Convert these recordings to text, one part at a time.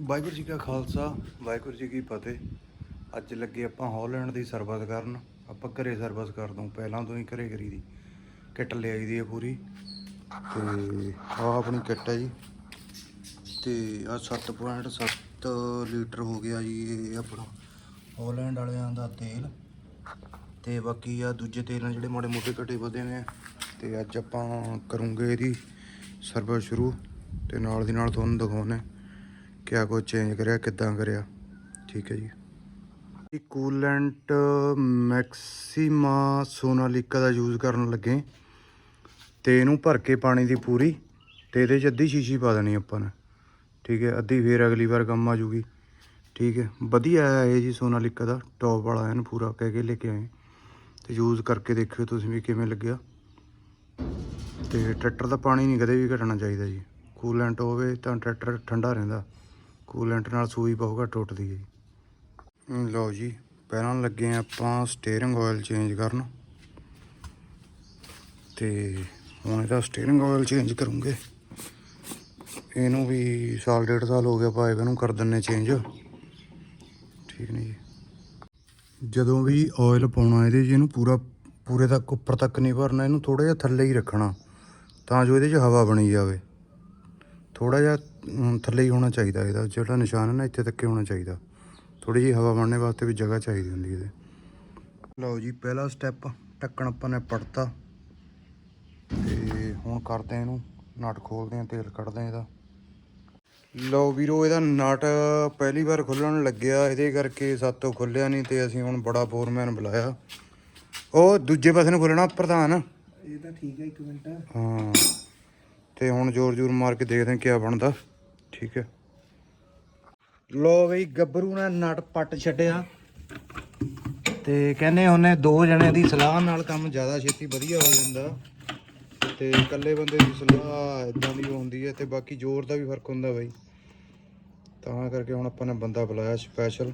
ਵਾਹਿਗੁਰੂ ਜੀ ਕਾ ਖਾਲਸਾ, ਵਾਹਿਗੁਰੂ ਜੀ ਕੀ ਫਤਿਹ। ਅੱਜ ਲੱਗੇ ਆਪਾਂ ਹਾਲੈਂਡ ਦੀ ਸਰਵਿਸ ਕਰਨ। ਆਪਾਂ ਘਰੇ ਸਰਵਿਸ ਕਰ ਦੂੰ ਪਹਿਲਾਂ ਤੋਂ ਹੀ ਘਰੇ ਕਰੀ ਦੀ। ਕਿੱਟ ਲਿਆਈ ਦੀ ਹੈ ਪੂਰੀ। ਤੇ ਆ ਆਪਣੀ ਕਿੱਟ ਹੈ ਜੀ। ਤੇ ਆ 7.7 ਲੀਟਰ ਹੋ ਗਿਆ ਜੀ ਇਹ ਆਪਣਾ ਹਾਲੈਂਡ ਵਾਲਿਆਂ ਦਾ ਤੇਲ। ਤੇ ਬਾਕੀ ਆ ਦੂਜੇ ਤੇਲ ਨੇ ਜਿਹੜੇ ਮਾੜੇ ਮੋਟੇ ਘਟੇ ਵਧੇ ਨੇ, ਤੇ ਅੱਜ ਆਪਾਂ ਕਰੂੰਗੇ ਇਹਦੀ ਸਰਵਿਸ ਸ਼ੁਰੂ। ਤੇ ਨਾਲ ਦੀ ਨਾਲ ਤੁਹਾਨੂੰ ਦਿਖਾਉਣੇ ਕਿਆ ਕੁਝ ਚੇਂਜ ਕਰਿਆ, ਕਿੱਦਾਂ ਕਰਿਆ? ਠੀਕ ਹੈ ਜੀ। ਇਹ ਕੂਲੈਂਟ ਮੈਕਸਿਮਾ ਸੋਨਾਲੀਕਾ ਦਾ ਯੂਜ਼ ਕਰਨ ਲੱਗੇ। ਤੇ ਇਹਨੂੰ ਭਰ ਕੇ ਪਾਣੀ ਦੀ ਪੂਰੀ, ਤੇ ਇਹਦੇ 'ਚ ਅੱਧੀ ਸ਼ੀਸ਼ੀ ਪਾ ਦੇਣੀ ਆਪਾਂ ਨੇ। ਠੀਕ ਹੈ, ਅੱਧੀ ਫੇਰ ਅਗਲੀ ਵਾਰ ਕੰਮ ਆ ਜੂਗੀ। ਠੀਕ ਹੈ, ਵਧੀਆ ਹੈ ਇਹ ਜੀ ਸੋਨਾਲੀਕਾ ਦਾ ਟੌਪ ਵਾਲਾ ਐਨ ਪੂਰਾ ਕਹਿ ਕੇ ਲੈ ਕੇ ਆਏ। ਤੇ ਯੂਜ਼ ਕਰਕੇ ਦੇਖਿਓ ਤੁਸੀਂ ਵੀ ਕਿਵੇਂ ਲੱਗਿਆ। ਤੇ ਟਰੈਕਟਰ ਦਾ ਪਾਣੀ ਨਹੀਂ ਕਦੇ ਵੀ ਘਟਣਾ ਚਾਹੀਦਾ ਜੀ। ਕੂਲੈਂਟ ਹੋਵੇ ਤਾਂ ਟਰੈਕਟਰ ਠੰਡਾ ਰਹਿੰਦਾ। ਕੂਲੈਂਟ ਨਾਲ ਸੂਈ ਬਹੁਤ ਟੁੱਟਦੀ ਹੈ ਜੀ। ਲਓ ਜੀ, ਪਹਿਲਾਂ ਲੱਗੇ ਹਾਂ ਆਪਾਂ ਸਟੀਅਰਿੰਗ ਆਇਲ ਚੇਂਜ ਕਰਨ। ਤੇ ਹੁਣ ਇਹਦਾ ਸਟੀਅਰਿੰਗ ਆਇਲ ਚੇਂਜ ਕਰੂੰਗੇ। ਇਹਨੂੰ ਵੀ ਸਾਲ ਡੇਢ ਸਾਲ ਹੋ ਗਿਆ ਪਾਏ ਇਹਨੂੰ ਕਰ ਦਿੰਨੇ ਚੇਂਜ ਠੀਕ ਨਹੀਂ ਜੀ। ਜਦੋਂ ਵੀ ਆਇਲ ਪਾਉਣਾ ਇਹਦੇ 'ਚ, ਇਹਨੂੰ ਪੂਰਾ ਪੂਰੇ ਤੱਕ, ਉੱਪਰ ਤੱਕ ਨਹੀਂ ਭਰਨਾ, ਇਹਨੂੰ ਥੋੜਾ ਜਿਹਾ ਥੱਲੇ ਹੀ ਰੱਖਣਾ। ਤਾਂ ਜੋ ਇਹਦੇ 'ਚ ਹਵਾ ਬਣੀ ਜਾਵੇ। ਥੋੜਾ ਜਿਹਾ ਥੱਲੇ ਹੀ ਹੋਣਾ ਚਾਹੀਦਾ ਇਹਦਾ। ਜਿਹੜਾ ਨਿਸ਼ਾਨ ਹੈ ਨਾ ਇੱਥੇ ਤੱਕ ਹੋਣਾ ਚਾਹੀਦਾ। ਥੋੜੀ ਜਿਹੀ ਹਵਾ ਬਣਨੇ ਵਾਸਤੇ ਵੀ ਜਗ੍ਹਾ ਚਾਹੀਦੀ ਹੁੰਦੀ ਇਹਦੇ। ਲਓ ਜੀ ਪਹਿਲਾ ਸਟੈਪ ਢੱਕਣ ਆਪਾਂ ਨੇ ਪੜਤਾ ਤੇ ਹੁਣ ਕਰਦੇ ਇਹਨੂੰ ਨਟ ਖੋਲਦੇ ਹਾਂ ਤੇਲ ਕੱਢਦੇ ਇਹਦਾ। ਲਓ ਵੀਰੋ ਇਹਦਾ ਨਟ ਪਹਿਲੀ ਵਾਰ ਖੁੱਲਣ ਲੱਗਿਆ। ਇਹਦੇ ਕਰਕੇ ਸਾਤੋਂ ਖੁੱਲਿਆ ਨਹੀਂ ਤੇ ਅਸੀਂ ਹੁਣ ਬੜਾ ਫੋਰਮੈਨ ਬੁਲਾਇਆ। ਉਹ ਦੂਜੇ ਪਾਸੇ ਨੂੰ ਖੁੱਲਣਾ ਪ੍ਰਧਾਨ। ਇਹ ਤਾਂ ਠੀਕ ਹੈ ਇੱਕ ਮਿੰਟ। ਹਾਂ। ਤੇ ਹੁਣ ਜ਼ੋਰ ਜ਼ੋਰ ਮਾਰ ਕੇ ਦੇਖਦੇ ਹਾਂ ਕਿਆ ਬਣਦਾ। ਠੀਕ ਹੈ। ਲੋ ਬਈ, ਗੱਭਰੂ ਨੇ ਨਟ ਪੱਟ ਛੱਡਿਆ। ਤੇ ਕਹਿੰਦੇ ਉਹਨੇ ਦੋ ਜਣੇ ਦੀ ਸਲਾਹ ਨਾਲ ਕੰਮ ਜ਼ਿਆਦਾ ਛੇਤੀ ਵਧੀਆ ਹੋ ਜਾਂਦਾ। ਤੇ ਇਕੱਲੇ ਬੰਦੇ ਦੀ ਸਲਾਹ ਇਦਾਂ ਦੀ ਹੁੰਦੀ ਹੈ ਤੇ ਬਾਕੀ ਜ਼ੋਰ ਦਾ ਵੀ ਫ਼ਰਕ ਹੁੰਦਾ ਬਈ। ਤਾਂ ਕਰਕੇ ਹੁਣ ਆਪਾਂ ਨੇ ਬੰਦਾ ਬੁਲਾਇਆ ਸਪੈਸ਼ਲ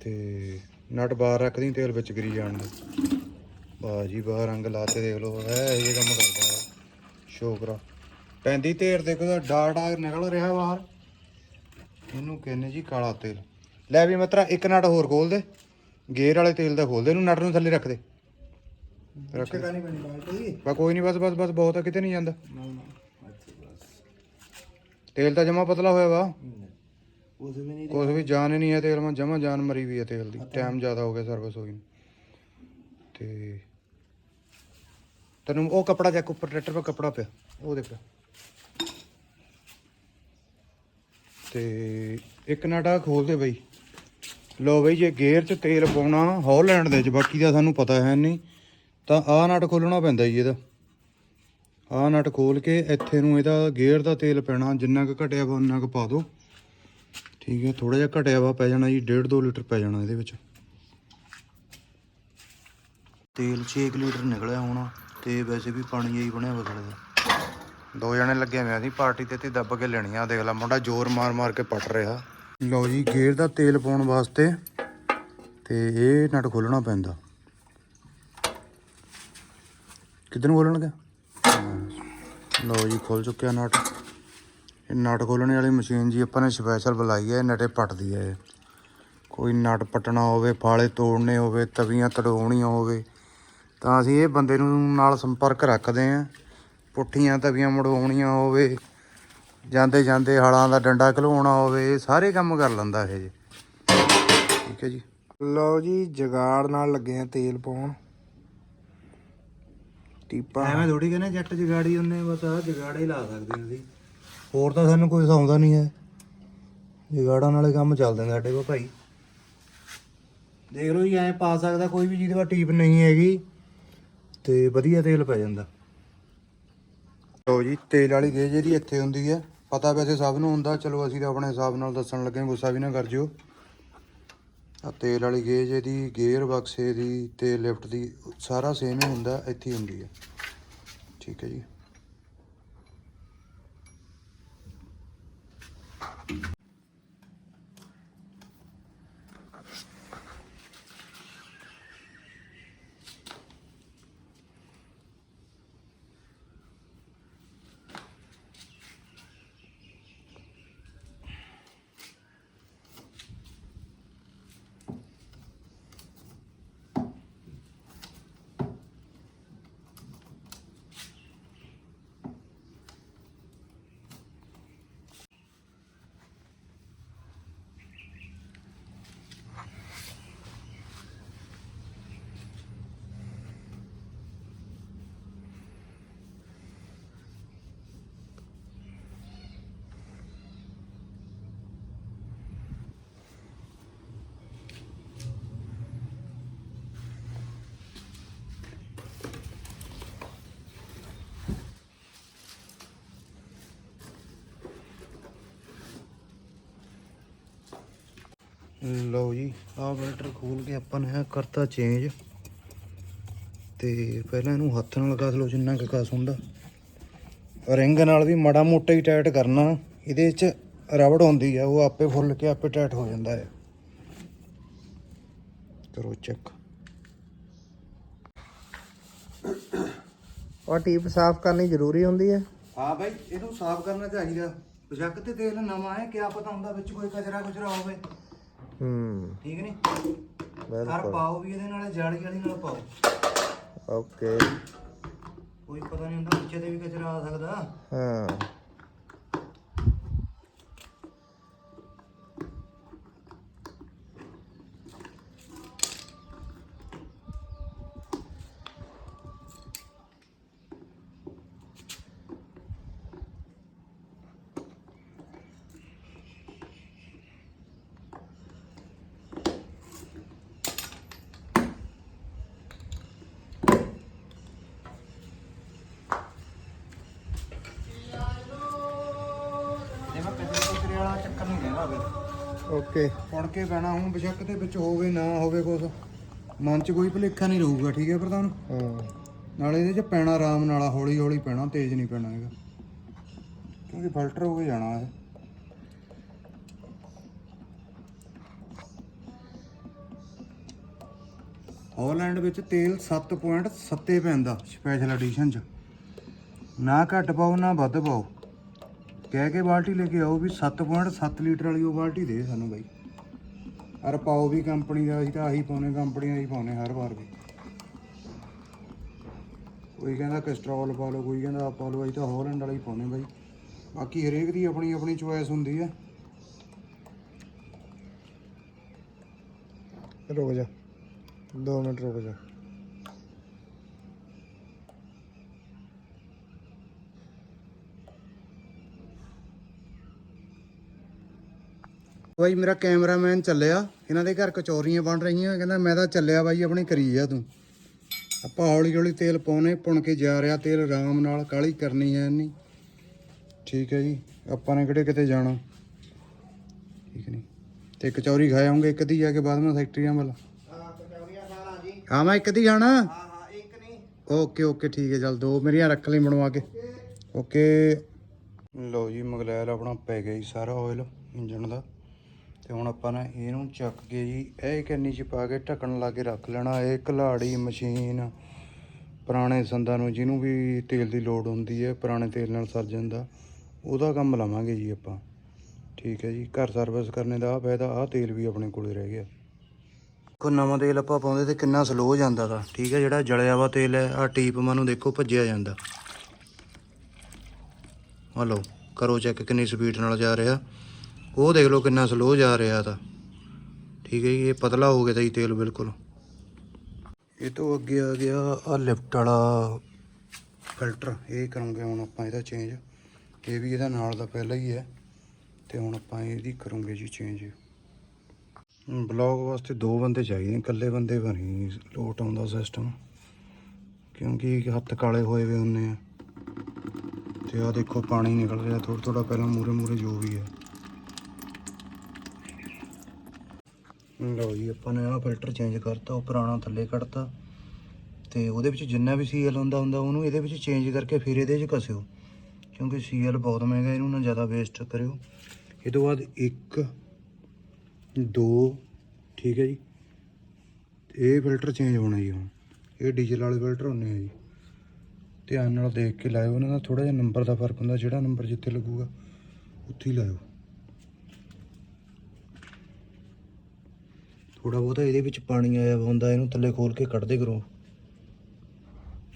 ਤੇ ਨਟ ਬਾਹਰ ਰੱਖਦੀ ਤੇਲ ਵਿੱਚ ਗਰੀ ਜਾਣ ਦੇ ਵਾਹ ਜੀ ਵਾਹ, ਰੰਗ ਲਾਤੇ ਦੇਖ ਲਓ। ਹੈ ਇਹ ਕੰਮ ਕਰਦਾ ਸ਼ੋਕਰਾ। ਪੈਂਦੀ ਤੇਰ ਦੇਖੋ ਦਾ ਡਾਟਾ ਨਿਕਲ ਰਿਹਾ ਬਾਹਰ। ਇਹਨੂੰ ਕਹਿੰਦੇ ਜੀ ਕਾਲਾ ਤੇਲ। ਲੈ ਵੀ ਮਤਰਾ, ਇੱਕ ਨਟ ਹੋਰ ਖੋਲ ਦੇ। ਗੇਅਰ ਵਾਲੇ ਤੇਲ ਦਾ ਖੋਲ ਦੇ, ਇਹਨੂੰ ਨਟ ਨੂੰ ਥੱਲੇ ਰੱਖ ਦੇ। ਰੱਖ ਦੇ। ਨਹੀਂ ਬਣੀ ਬਾ ਕੋਈ ਨਹੀਂ ਬਸ ਬਸ ਬਸ, ਬਹੁਤ ਆ, ਕਿਤੇ ਨਹੀਂ ਜਾਂਦਾ। ਤੇਲ ਤਾਂ ਜਮਾ ਪਤਲਾ ਹੋਇਆ ਵਾ। ਉਸ ਵੀ ਕੁਛ ਵੀ ਜਾਨ ਹੀ ਨਹੀਂ ਹੈ ਤੇਲ, ਮਾ ਜਮਾ ਜਾਨ ਮਰੀ ਵੀ ਹੈ ਤੇਲ ਦੀ। ਟਾਈਮ ਜ਼ਿਆਦਾ ਹੋ ਗਿਆ ਸਰਵਿਸ ਹੋਈ ਨੂੰ। ਤੇ ਤੈਨੂੰ ਉਹ ਕਪੜਾ ਚੱਕ, ਉੱਪਰ ਟਰੈਕਟਰ 'ਤੇ ਕਪੜਾ ਪਿਆ। ਉਹ ਦੇਖ। ਤੇ ਇੱਕ ਨਾਟਾ ਖੋਲ ਦੇ ਬਈ। ਲੋ ਬਈ, ਜੇ ਗੇਅਰ 'ਚ ਤੇਲ ਪਾਉਣਾ ਹੌਲੈਂਡ ਦੇ 'ਚ ਬਾਕੀ ਦਾ ਸਾਨੂੰ ਪਤਾ ਹੈ ਨਹੀਂ, ਤਾਂ ਆਹ ਨਟ ਖੋਲਣਾ ਪੈਂਦਾ ਜੀ ਇਹਦਾ। ਆਹ ਨਟ ਖੋਲ ਕੇ ਇੱਥੇ ਨੂੰ ਇਹਦਾ ਗੇਅਰ ਦਾ ਤੇਲ ਪੈਣਾ, ਜਿੰਨਾ ਕੁ ਘਟਿਆ ਵਾ ਉਨਾ ਕੁ ਪਾ ਦਿਓ ਠੀਕ ਹੈ ਥੋੜਾ ਜਿਹਾ ਘਟਿਆ ਵਾ ਪੈ ਜਾਣਾ ਜੀ 1.5 2 ਲੀਟਰ ਪੈ ਜਾਣਾ ਇਹਦੇ ਵਿੱਚ। ਤੇਲ 6 ਲੀਟਰ ਨਿਕਲਿਆ ਹੋਣਾ, ਤੇ ਵੈਸੇ ਵੀ ਪਾਣੀ ਹੀ ਬਣਿਆ ਵਾ ਥੋੜਾ ਜਿਹਾ। ਦੋ ਜਣੇ ਲੱਗੇ ਹੋਏ ਆ ਸੀ ਪਾਰਟੀ ਤੇ ਤੇ ਦੱਬ ਕੇ ਲੈਣੀ ਆ, ਦੇਖ ਲੈ ਮੁੰਡਾ ਜ਼ੋਰ ਮਾਰ ਮਾਰ ਕੇ ਪਟ ਰਿਹਾ। ਲਓ ਜੀ, ਗੇਅਰ ਦਾ ਤੇਲ ਪਾਉਣ ਵਾਸਤੇ ਤੇ ਇਹ ਨਟ ਖੋਲਣਾ ਪੈਂਦਾ। ਕਿੱਧਰ ਨੂੰ ਖੋਲਣਗੇ? ਲਓ ਜੀ, ਖੁੱਲ ਚੁੱਕਿਆ ਨਟ। ਇਹ ਨਟ ਖੋਲਣ ਵਾਲੀ ਮਸ਼ੀਨ ਜੀ, ਆਪਾਂ ਨੇ ਸਪੈਸ਼ਲ ਬੁਲਾਈ ਹੈ ਇਹ ਨਟੇ ਪੱਟਦੀ ਹੈ ਇਹ। ਕੋਈ ਨਟ ਪਟਣਾ ਹੋਵੇ, ਫਾਲੇ ਤੋੜਨੇ ਹੋਵੇ, ਤਵੀਆਂ ਤੜਾਉਣੀਆਂ ਹੋਵੇ, ਤਾਂ ਅਸੀਂ ਇਹ ਬੰਦੇ ਨੂੰ ਨਾਲ ਸੰਪਰਕ ਰੱਖਦੇ ਆਂ। ਪੁੱਠੀਆਂ ਤਵੀਆਂ ਮੜਵਾਉਣੀਆਂ ਹੋਵੇ ਜਾਂਦੇ ਜਾਂਦੇ ਹਲਾਂ ਦਾ ਡੰਡਾ ਘਲਵਾਉਣਾ ਹੋਵੇ ਸਾਰੇ ਕੰਮ ਕਰ ਲੈਂਦਾ ਇਹ ਜੀ। ਠੀਕ ਹੈ ਜੀ। ਲਓ ਜੀ ਜਗਾੜ ਨਾਲ ਲੱਗੇ ਆ ਤੇਲ ਪਾਉਣ। ਟੀਪਾ। ਐਵੇਂ ਥੋੜੀ ਕਹਿੰਦੇ ਜੱਟ ਜਗਾੜੀ ਹੁੰਨੇ ਬਸ ਆ ਜਗਾੜਾ ਹੀ ਲਾ ਸਕਦੇ ਅਸੀਂ। ਹੋਰ ਤਾਂ ਸਾਨੂੰ ਕੋਈ ਸੌਂਦਾ ਨਹੀਂ ਹੈ। ਜਗਾੜਾਂ ਨਾਲੇ ਕੰਮ ਚੱਲਦੇ ਨੇ ਸਾਡੇ ਕੋਲ ਭਾਈ। ਦੇਖ ਲਓ ਜੀ ਐਂ ਪਾ ਸਕਦਾ ਕੋਈ ਵੀ ਜਿਹਦੇ ਕੋਲ ਟੀਪ ਨਹੀਂ ਹੈਗੀ ਤੇ ਵਧੀਆ ਤੇਲ ਪੈ ਜਾਂਦਾ। ਲਓ ਜੀ, ਤੇਲ ਵਾਲੀ ਗੇਜ ਜਿਹੜੀ ਇੱਥੇ ਹੁੰਦੀ ਹੈ, ਪਤਾ ਵੈਸੇ ਸਭ ਨੂੰ ਹੁੰਦਾ, ਚਲੋ ਅਸੀਂ ਤਾਂ ਆਪਣੇ ਹਿਸਾਬ ਨਾਲ ਦੱਸਣ ਲੱਗੇ ਗੁੱਸਾ ਵੀ ਨਾ ਕਰ ਜਿਓ। ਆ ਤੇਲ ਵਾਲੀ ਗੇਜ ਇਹਦੀ, ਗੇਅਰ ਬਕਸੇ ਦੀ ਤੇ ਲਿਫਟ ਦੀ, ਸਾਰਾ ਸੇਮ ਹੀ ਹੁੰਦਾ, ਇੱਥੇ ਹੀ ਹੁੰਦੀ ਹੈ। ਠੀਕ ਹੈ ਜੀ। ਲਓ ਜੀ, ਆਹ ਫਿਲਟਰ ਖੋਲ ਕੇ ਆਪਾਂ ਨੇ ਆਹ ਕਰਤਾ ਚੇਂਜ ਤੇ ਪਹਿਲਾਂ ਇਹਨੂੰ ਹੱਥ ਨਾਲ ਕਸ ਲਓ, ਜਿੰਨਾ ਕੁ ਕਸ ਹੁੰਦਾ। ਰਿੰਗ ਨਾਲ ਵੀ ਮਾੜਾ ਮੋਟਾ ਹੀ ਟਾਈਟ ਕਰਨਾ। ਇਹਦੇ 'ਚ ਰਬੜ ਹੁੰਦੀ ਆ, ਉਹ ਆਪੇ ਫੁੱਲ ਕੇ ਆਪੇ ਟਾਈਟ ਹੋ ਜਾਂਦਾ ਹੈ। ਕਰੋ ਚੈੱਕ ਉਹ ਟੀਪ ਸਾਫ਼ ਕਰਨੀ ਜ਼ਰੂਰੀ ਹੁੰਦੀ ਹੈ। ਹਾਂ ਬਾਈ, ਇਹਨੂੰ ਸਾਫ਼ ਕਰਨਾ ਚਾਹੀਦਾ। ਬਸ਼ੱਕ ਤੇ ਤੇਲ ਨਵਾਂ ਹੈ, ਕਿਆ ਪਤਾ ਹੁੰਦਾ ਵਿੱਚ ਕੋਈ ਕਚਰਾ ਕੁਚਰਾ ਹੋਵੇ। ਹੂੰ। ਠੀਕ ਹਰ ਬਿਲਕੁਲ। ਪਾਓ ਵੀ ਇਹਦੇ ਨਾਲ ਜਾਲੀ ਵਾਲੀ ਨਾਲ ਪਾਓ। ਓਕੇ। ਕੋਈ ਪਤਾ ਨਹੀਂ ਹੁੰਦਾ ਵਿੱਚੇ ਤੇ ਵੀ ਕਚਰਾ ਆ ਸਕਦਾ। ਹਾਂ। ਓਕੇ। ਫੜ ਕੇ ਪੈਣਾ ਹੁਣ ਬਸ਼ੱਕ ਦੇ ਵਿੱਚ ਹੋਵੇ ਨਾ ਹੋਵੇ ਕੁਝ ਮਨ 'ਚ ਕੋਈ ਭੁਲੇਖਾ ਨਹੀਂ ਰਹੂਗਾ ਠੀਕ ਹੈ ਪ੍ਰਧਾਨ? ਹਾਂ। ਨਾਲੇ ਇਹਦੇ 'ਚ ਪੈਣਾ ਆਰਾਮ ਨਾਲ ਹੌਲੀ ਹੌਲੀ ਪੈਣਾ ਤੇਜ਼ ਨਹੀਂ ਪੈਣਾ ਹੈਗਾ। ਕਿਉਂਕਿ ਫਿਲਟਰ ਹੋ ਕੇ ਜਾਣਾ ਇਹ। ਹਾਲੈਂਡ ਵਿੱਚ ਤੇਲ 7.7 ਪੈਂਦਾ ਸਪੈਸ਼ਲ ਐਡੀਸ਼ਨ 'ਚ। ਨਾ ਘੱਟ ਪਾਓ ਨਾ ਵੱਧ ਪਾਓ। ਕਹਿ ਕੇ ਬਾਲਟੀ ਲੈ ਕੇ ਆਓ ਵੀ 7.7 ਲੀਟਰ ਵਾਲੀ ਉਹ ਬਾਲਟੀ ਦੇ ਸਾਨੂੰ ਬਾਈ। ਅਰ ਪਾਓ ਵੀ ਕੰਪਨੀ ਦਾ, ਅਸੀਂ ਤਾਂ ਆਹੀ ਪਾਉਨੇ ਕੰਪਨੀ ਦਾ ਹੀ ਪਾਉਨੇ ਹਰ ਵਾਰ ਵੀ। ਕੋਈ ਕਹਿੰਦਾ ਕੈਸਟਰੋਲ ਪਾ ਲਓ, ਕੋਈ ਕਹਿੰਦਾ ਪਾ ਲਓ, ਅਸੀਂ ਤਾਂ ਹਾਲੈਂਡ ਵਾਲਾ ਹੀ ਪਾਉਨੇ ਬਾਈ। ਬਾਕੀ ਹਰੇਕ ਦੀ ਆਪਣੀ ਆਪਣੀ ਚੁਆਇਸ ਹੁੰਦੀ ਹੈ ਰੁਕ ਜਾ। 2 ਮਿੰਟ ਰੁਕ ਜਾ। ਬਾਈ ਮੇਰਾ ਕੈਮਰਾਮੈਨ ਚੱਲਿਆ। ਇਹਨਾਂ ਦੇ ਘਰ ਕਚੌਰੀਆਂ ਬਣ ਰਹੀਆਂ। ਕਹਿੰਦਾ, ਮੈਂ ਤਾਂ ਚੱਲਿਆ ਬਾਈ, ਆਪਣੀ ਕਰੀ ਜਾ ਤੂੰ। ਆਪਾਂ ਹੌਲੀ ਹੌਲੀ ਤੇਲ ਪਾਉਨੇ ਪੁਣ ਕੇ ਜਾ ਰਿਹਾ ਤੇਲ, ਆਰਾਮ ਨਾਲ ਕਾਲੀ ਕਰਨੀ ਹੈ ਨਹੀਂ ਠੀਕ ਹੈ ਜੀ। ਆਪਾਂ ਨੇ ਕਿਹੜੇ ਕਿਤੇ ਜਾਣਾ? ਠੀਕ ਨਹੀਂ। ਤੇ ਕਚੌਰੀ ਖਾਏ ਆਉਂਗੇ ਇੱਕ ਦੀ ਜਾ ਕੇ ਬਾਅਦ ਵਿੱਚ ਫੈਕਟਰੀਆਂ ਵੱਲ। ਹਾਂ ਕਚੌਰੀਆਂ ਖਾਣਾ ਜੀ ਹਾਂ ਮੈਂ ਇੱਕ ਦੀ ਜਾਣਾ। ਹਾਂ ਹਾਂ ਇੱਕ ਨਹੀਂ ਓਕੇ ਓਕੇ, ਠੀਕ ਹੈ, ਚੱਲ ਦੋ ਮੇਰੀਆਂ ਰੱਖ ਲਈ ਬਣਵਾ ਕੇ। ਓਕੇ। ਲਓ ਜੀ ਮਗਲੈਲ ਆਪਣਾ ਪੈ ਗਿਆ ਜੀ ਸਾਰਾ ਆਇਲ ਇੰਜਨ ਦਾ। ਤੇ ਹੁਣ ਆਪਾਂ ਨਾ ਇਹਨੂੰ ਚੱਕ ਕੇ ਜੀ, ਇਹ ਕੰਨੀ ਚ ਪਾ ਕੇ ਢੱਕਣ ਲਾ ਕੇ ਰੱਖ ਲੈਣਾ, ਇਹ ਘਲਾੜੀ ਮਸ਼ੀਨ ਪੁਰਾਣੇ ਸੰਦਾਂ ਨੂੰ ਜਿਹਨੂੰ ਵੀ ਤੇਲ ਦੀ ਲੋੜ ਹੁੰਦੀ ਹੈ, ਪੁਰਾਣੇ ਤੇਲ ਨਾਲ ਸਰ ਜਾਂਦਾ, ਉਹਦਾ ਕੰਮ ਲਾਵਾਂਗੇ ਜੀ ਆਪਾਂ। ਠੀਕ ਹੈ ਜੀ, ਘਰ ਸਰਵਿਸ ਕਰਨੇ ਦਾ ਆ ਫਾਇਦਾ ਆ ਤੇਲ ਵੀ ਆਪਣੇ ਕੋਲੇ ਰਹਿ ਗਿਆ। ਕੋ ਨਵਾਂ ਤੇਲ ਆਪਾਂ ਪਾਉਂਦੇ ਤੇ ਕਿੰਨਾ ਸਲੋ ਜਾਂਦਾ ਤਾ ਠੀਕ ਹੈ, ਜਿਹੜਾ ਜਲਿਆ ਵਾ ਤੇਲ ਹੈ ਆ ਟੀਪ ਨੂੰ ਦੇਖੋ ਭੱਜਿਆ ਜਾਂਦਾ। ਹਲੋ ਕਰੋ ਚੈੱਕ ਕਿੰਨੀ ਸਪੀਡ ਨਾਲ ਜਾ ਰਿਹਾ। ਉਹ ਦੇਖ ਲਓ ਕਿੰਨਾ ਸਲੋ ਜਾ ਰਿਹਾ ਤਾਂ। ਠੀਕ ਹੈ ਜੀ, ਇਹ ਪਤਲਾ ਹੋ ਗਿਆ ਤਾਂ ਜੀ ਤੇਲ ਬਿਲਕੁਲ। ਇਹ ਤੋਂ ਅੱਗੇ ਆ ਗਿਆ ਆ ਲਿਫਟ ਵਾਲਾ ਫਿਲਟਰ ਇਹ ਕਰਾਂਗੇ ਹੁਣ ਆਪਾਂ ਇਹਦਾ ਚੇਂਜ ਇਹ ਵੀ ਇਹਦਾ ਨਾਲ ਦਾ ਪਹਿਲਾਂ ਹੀ ਹੈ। ਤੇ ਹੁਣ ਆਪਾਂ ਇਹਦੀ ਕਰੂੰਗੇ ਜੀ ਚੇਂਜ ਬਲੌਗ ਵਾਸਤੇ ਦੋ ਬੰਦੇ ਚਾਹੀਦੇ ਇਕੱਲੇ ਬੰਦੇ ਬਣੀ ਲੋਟ ਆਉਂਦਾ ਸਿਸਟਮ ਕਿਉਂਕਿ ਹੱਥ ਕਾਲੇ ਹੋਏ ਵੇ ਹੁੰਨੇ ਆ। ਤੇ ਆ ਦੇਖੋ ਪਾਣੀ ਨਿਕਲ ਰਿਹਾ ਥੋੜਾ ਥੋੜਾ ਪਹਿਲਾਂ ਮੂਰੇ ਮੂਰੇ ਜੋ ਵੀ ਹੈ। ਲਓ ਜੀ, ਆਪਾਂ ਨੇ ਆਹ ਫਿਲਟਰ ਚੇਂਜ ਕਰਤਾ, ਉਹ ਪੁਰਾਣਾ ਥੱਲੇ ਕੱਢਤਾ। ਤੇ ਉਹਦੇ ਵਿੱਚ ਜਿੰਨਾ ਵੀ ਸੀਐਲ ਹੁੰਦਾ ਹੁੰਦਾ, ਉਹਨੂੰ ਇਹਦੇ ਵਿੱਚ ਚੇਂਜ ਕਰਕੇ ਫਿਰ ਇਹਦੇ 'ਚ ਕਸਿਓ ਕਿਉਂਕਿ ਸੀਐਲ ਬਹੁਤ ਮਹਿੰਗਾ, ਇਹਨੂੰ ਨਾ ਜ਼ਿਆਦਾ ਵੇਸਟ ਕਰਿਓ। ਇਹ ਤੋਂ ਬਾਅਦ ਇੱਕ, ਦੋ, ਠੀਕ ਹੈ ਜੀ। ਤੇ ਇਹ ਫਿਲਟਰ ਚੇਂਜ ਹੋਣਾ ਜੀ ਹੁਣ। ਇਹ ਡੀਜ਼ਲ ਵਾਲੇ ਫਿਲਟਰ ਹੁੰਦੇ ਆ ਜੀ। ਧਿਆਨ ਨਾਲ ਦੇਖ ਕੇ ਲਾਇਓ, ਉਹਨਾਂ ਦਾ ਥੋੜਾ ਜਿਹਾ ਨੰਬਰ ਦਾ ਫ਼ਰਕ ਹੁੰਦਾ, ਜਿਹੜਾ ਨੰਬਰ ਜਿੱਥੇ ਲੱਗੂਗਾ, ਉੱਥੇ ਹੀ ਲਾਇਓ। ਥੋੜਾ ਬਹੁਤਾ ਇਹਦੇ ਵਿੱਚ ਪਾਣੀ ਆਇਆ ਵਾ ਹੁੰਦਾ, ਇਹਨੂੰ ਥੱਲੇ ਖੋਲ ਕੇ ਕੱਢਦੇ ਕਰੋ।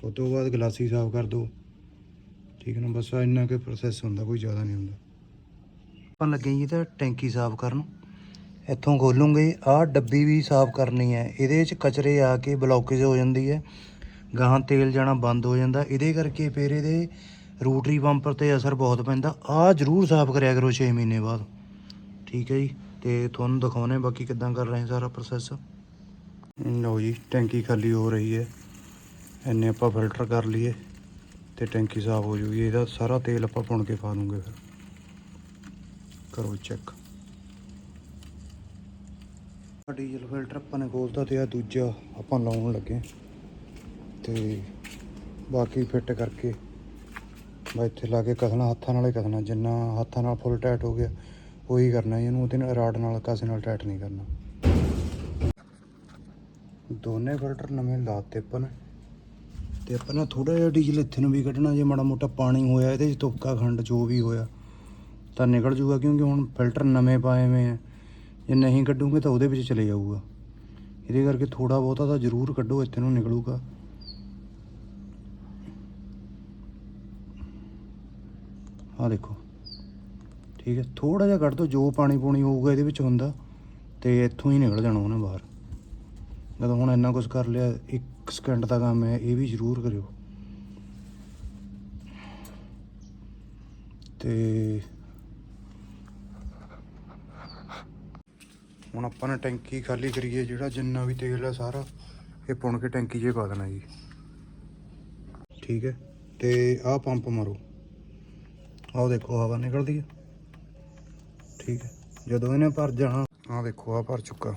ਉਸ ਤੋਂ ਬਾਅਦ ਗਲਾਸੀ ਸਾਫ਼ ਕਰ ਦਿਓ। ਠੀਕ ਹੈ ਨਾ, ਬਸ ਇੰਨਾ ਕੁ ਪ੍ਰੋਸੈਸ ਹੁੰਦਾ, ਕੋਈ ਜ਼ਿਆਦਾ ਨਹੀਂ ਹੁੰਦਾ। ਆਪਾਂ ਲੱਗੇ ਜੀ ਤਾਂ ਟੈਂਕੀ ਸਾਫ਼ ਕਰਨ। ਇੱਥੋਂ ਖੋਲੂਗੇ, ਆਹ ਡੱਬੀ ਵੀ ਸਾਫ਼ ਕਰਨੀ ਹੈ। ਇਹਦੇ ਵਿੱਚ ਕਚਰੇ ਆ ਕੇ ਬਲੌਕੇਜ ਹੋ ਜਾਂਦੀ ਹੈ। ਗਾਹਾਂ ਤੇਲ ਜਾਣਾ ਬੰਦ ਹੋ ਜਾਂਦਾ। ਇਹਦੇ ਕਰਕੇ ਫਿਰ ਇਹਦੇ ਰੂਟਰੀ ਪੰਪਰ ਤੇ ਅਸਰ ਬਹੁਤ ਪੈਂਦਾ। ਆਹ ਜ਼ਰੂਰ ਸਾਫ਼ ਕਰਿਆ ਕਰੋ 6 ਮਹੀਨੇ ਬਾਅਦ। ਠੀਕ ਹੈ ਜੀ। ਤੇ ਤੁਹਾਨੂੰ ਦਿਖਾਉਣੇ ਬਾਕੀ ਕਿੱਦਾਂ ਕਰ ਰਹੇ ਸਾਰਾ ਪ੍ਰੋਸੈਸ ਲਓ ਜੀ, ਟੈਂਕੀ ਖਾਲੀ ਹੋ ਰਹੀ ਹੈ। ਇੰਨੇ ਆਪਾਂ ਫਿਲਟਰ ਕਰ ਲਈਏ ਤੇ ਟੈਂਕੀ ਸਾਫ਼ ਹੋ ਜੂਗੀ। ਇਹਦਾ ਸਾਰਾ ਤੇਲ ਆਪਾਂ ਪੁਣ ਕੇ ਪਾ ਦੂੰਗੇ ਫਿਰ। ਕਰੋ ਚੈੱਕ ਡੀਜ਼ਲ ਫਿਲਟਰ ਆਪਾਂ ਨੇ ਖੋਲਤਾ ਤੇ ਆ ਦੂਜਾ ਆਪਾਂ ਲਾਉਣ ਲੱਗੇ। ਤੇ ਬਾਕੀ ਫਿੱਟ ਕਰਕੇ। ਬਾ ਇੱਥੇ ਲਾ ਕੇ ਕਸਣਾ, ਹੱਥਾਂ ਨਾਲੇ ਕਸਣਾ। ਜਿੰਨਾ ਹੱਥਾਂ ਨਾਲ ਫੁੱਲ ਟਾਈਟ ਹੋ ਗਿਆ ਉਹੀ ਕਰਨਾ ਜੀ, ਇਹਨੂੰ ਉਹਦੇ ਨਾਲ ਰਾਡ ਨਾਲ ਕਾਸੇ ਨਾਲ ਟਾਈਟ ਨਹੀਂ ਕਰਨਾ। ਦੋਨੇ ਫਿਲਟਰ ਨਵੇਂ ਲਾਤੇ ਆਪਾਂ ਨੇ। ਤੇ ਆਪਾਂ ਨਾ ਥੋੜਾ ਜਿਹਾ ਡੀਜ਼ਲ ਇੱਥੇ ਨੂੰ ਵੀ ਕੱਢਣਾ ਜੇ ਮਾੜਾ ਮੋਟਾ ਪਾਣੀ ਹੋਇਆ ਇਹਦੇ 'ਚ ਤੁਪਕਾ ਖੰਡ ਜੋ ਵੀ ਹੋਇਆ ਤਾਂ ਨਿਕਲ ਜੂਗਾ ਕਿਉਂਕਿ ਹੁਣ ਫਿਲਟਰ ਨਵੇਂ ਪਾਏ ਹੋਏ ਆ। ਜੇ ਨਹੀਂ ਕੱਢੂਗੇ ਤਾਂ ਉਹਦੇ ਵਿੱਚ ਚਲੇ ਜਾਊਗਾ। ਇਹਦੇ ਕਰਕੇ ਥੋੜਾ ਬਹੁਤਾ ਤਾਂ ਜ਼ਰੂਰ ਕੱਢੋ ਇੱਥੇ ਨੂੰ ਨਿਕਲੂਗਾ। ਆਹ ਦੇਖੋ। ਠੀਕ ਹੈ ਥੋੜਾ ਜਿਹਾ ਕੱਢ ਦੋ, ਜੋ ਪਾਣੀ ਪੂਣੀ ਹੋਊਗਾ ਇਹਦੇ ਵਿੱਚ ਹੁੰਦਾ, ਤੇ ਇੱਥੋਂ ਹੀ ਨਿਕਲ ਜਾਣਾ ਉਹਨੇ ਬਾਹਰ। ਜਦੋਂ ਹੁਣ ਇੰਨਾ ਕੁਝ ਕਰ ਲਿਆ, ਇੱਕ ਸਕਿੰਟ ਦਾ ਕੰਮ ਹੈ, ਇਹ ਵੀ ਜ਼ਰੂਰ ਕਰਿਓ। ਤੇ ਹੁਣ ਆਪਾਂ ਨੇ ਟੈਂਕੀ ਖਾਲੀ ਕਰੀਏ, ਜਿਹੜਾ ਜਿੰਨਾ ਵੀ ਤੇਲ ਹੈ ਸਾਰਾ, ਇਹ ਪੁਣ ਕੇ ਟੈਂਕੀ 'ਚ ਹੀ ਪਾ ਦੇਣਾ ਜੀ। ਠੀਕ ਹੈ, ਤੇ ਆਹ ਪੰਪ ਮਾਰੋ। ਆਹ ਦੇਖੋ, ਹਵਾ ਨਿਕਲਦੀ ਹੈ। ਠੀਕ ਹੈ। ਜਦੋਂ ਇਹਨੇ ਭਰ ਜਾਣਾ, ਆਹ ਦੇਖੋ, ਆਹ ਭਰ ਚੁੱਕਾ।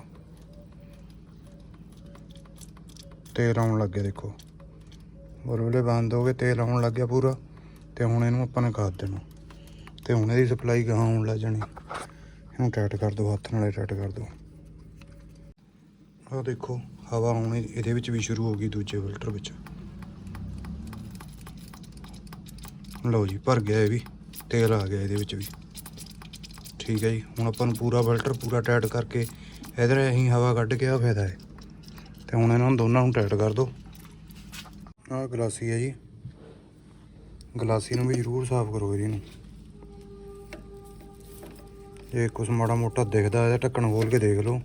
ਤੇਲ ਆਉਣ ਲੱਗ ਗਿਆ, ਦੇਖੋ। ਬਰੋਲੇ ਬੰਦ ਹੋ ਗਏ, ਤੇਲ ਆਉਣ ਲੱਗ ਗਿਆ ਪੂਰਾ। ਤੇ ਹੁਣ ਇਹਨੂੰ ਆਪਾਂ ਨੇ ਕਰ ਦੇਣਾ। ਤੇ ਹੁਣ ਇਹਦੀ ਸਪਲਾਈ ਗਾਂ ਆਉਣ ਲੱਗ ਜਾਣੀ। ਇਹਨੂੰ ਟਾਈਟ ਕਰ ਦਿਓ ਹੱਥ ਨਾਲੇ ਟਾਈਟ ਕਰ ਦਿਓ ਆਹ ਦੇਖੋ, ਹਵਾ ਹੁਣ ਇਹਦੇ ਵਿੱਚ ਵੀ ਸ਼ੁਰੂ ਹੋ ਗਈ ਦੂਜੇ ਫਿਲਟਰ ਵਿੱਚ। ਲਓ ਜੀ, ਭਰ ਗਿਆ ਇਹ ਵੀ। ਤੇਲ ਆ ਗਿਆ ਇਹਦੇ ਵਿੱਚ ਵੀ। ਠੀਕ ਹੈ ਜੀ। ਹੁਣ ਆਪਾਂ ਨੂੰ ਪੂਰਾ ਫਿਲਟਰ ਪੂਰਾ ਟਾਈਟ ਕਰਕੇ ਇਧਰ ਅਸੀਂ ਹਵਾ ਕੱਢ ਕੇ ਆ ਫਾਇਦਾ ਹੈ। ਤੇ ਹੁਣ ਇਹਨਾਂ ਨੂੰ ਦੋਨਾਂ ਨੂੰ ਟਾਈਟ ਕਰ ਦਿਓ ਆਹ ਗਲਾਸੀ ਹੈ ਜੀ। ਗਲਾਸੀ ਨੂੰ ਵੀ ਜ਼ਰੂਰ ਸਾਫ਼ ਕਰੋ ਇਹਦੀ ਨੂੰ ਜੇ ਕੁਛ ਮਾੜਾ ਮੋਟਾ ਦਿਖਦਾ ਇਹਦਾ ਢੱਕਣ ਖੋਲ ਕੇ ਦੇਖ ਲਓ।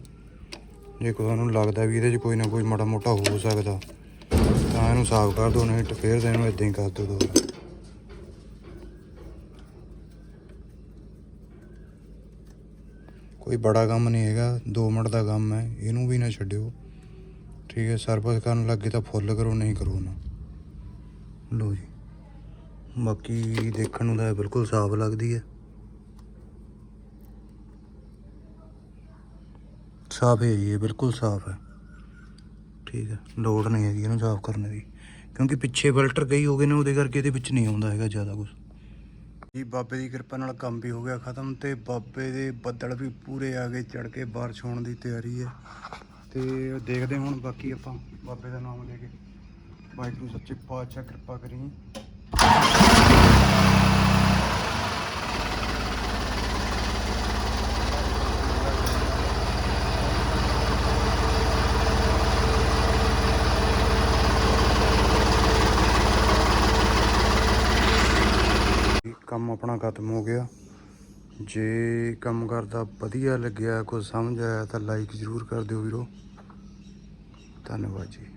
ਜੇ ਕੋਈ ਤੁਹਾਨੂੰ ਲੱਗਦਾ ਵੀ ਇਹਦੇ 'ਚ ਕੋਈ ਨਾ ਕੋਈ ਮਾੜਾ ਮੋਟਾ ਹੋ ਸਕਦਾ, ਤਾਂ ਇਹਨੂੰ ਸਾਫ਼ ਕਰ ਦਿਓ ਨਹੀਂ ਤਾਂ ਫੇਰ ਤਾਂ ਇਹਨੂੰ ਇਦਾਂ ਹੀ ਕਰ ਦਿਓ ਦੁਬਾਰਾ ਕੋਈ ਬੜਾ ਕੰਮ ਨਹੀਂ ਹੈਗਾ 2 ਮਿੰਟ ਦਾ ਕੰਮ ਹੈ, ਇਹਨੂੰ ਵੀ ਨਾ ਛੱਡਿਓ। ਠੀਕ ਹੈ, ਸਰਵਿਸ ਕਰਨ ਲੱਗੇ ਤਾਂ ਫੁੱਲ ਕਰੋ, ਨਹੀਂ ਕਰੋ ਨਾ। ਲੋ ਜੀ, ਬਾਕੀ ਦੇਖਣ ਨੂੰ ਤਾਂ ਬਿਲਕੁਲ ਸਾਫ਼ ਲੱਗਦੀ ਹੈ। ਸਾਫ਼ ਹੈ ਜੀ, ਇਹ ਬਿਲਕੁਲ ਸਾਫ਼ ਹੈ। ਠੀਕ ਹੈ, ਲੋੜ ਨਹੀਂ ਹੈਗੀ ਇਹਨੂੰ ਸਾਫ਼ ਕਰਨ ਦੀ, ਕਿਉਂਕਿ ਪਿੱਛੇ ਫਿਲਟਰ ਕਈ ਹੋ ਗਏ ਨੇ, ਉਹਦੇ ਕਰਕੇ ਇਹਦੇ ਵਿੱਚ ਨਹੀਂ ਆਉਂਦਾ ਹੈਗਾ ਜ਼ਿਆਦਾ ਕੁਝ ਜੀ, ਬਾਬੇ ਦੀ ਕਿਰਪਾ ਨਾਲ ਕੰਮ ਵੀ ਹੋ ਗਿਆ ਖਤਮ ਤੇ ਬਾਬੇ ਦੇ ਬੱਦਲ ਵੀ ਪੂਰੇ ਆ ਗਏ ਚੜ ਕੇ ਬਾਰਿਸ਼ ਹੋਣ ਦੀ ਤਿਆਰੀ ਹੈ। ਤੇ ਦੇਖਦੇ ਹੁਣ ਬਾਕੀ ਆਪਾਂ ਬਾਬੇ ਦਾ ਨਾਮ ਲੈ ਕੇ। ਵਾਹਿਗੁਰੂ ਸੱਚੇ ਪਾਤਸ਼ਾਹ ਕਿਰਪਾ ਕਰੀ ਕੰਮ ਆਪਣਾ ਖਤਮ ਹੋ ਗਿਆ। ਜੇ ਕੰਮ ਕਰਦਾ ਵਧੀਆ ਲੱਗਿਆ, ਕੁਝ ਸਮਝ ਆਇਆ ਤਾਂ ਲਾਈਕ ਜ਼ਰੂਰ ਕਰ ਦਿਓ ਵੀਰੋ। ਧੰਨਵਾਦ ਜੀ।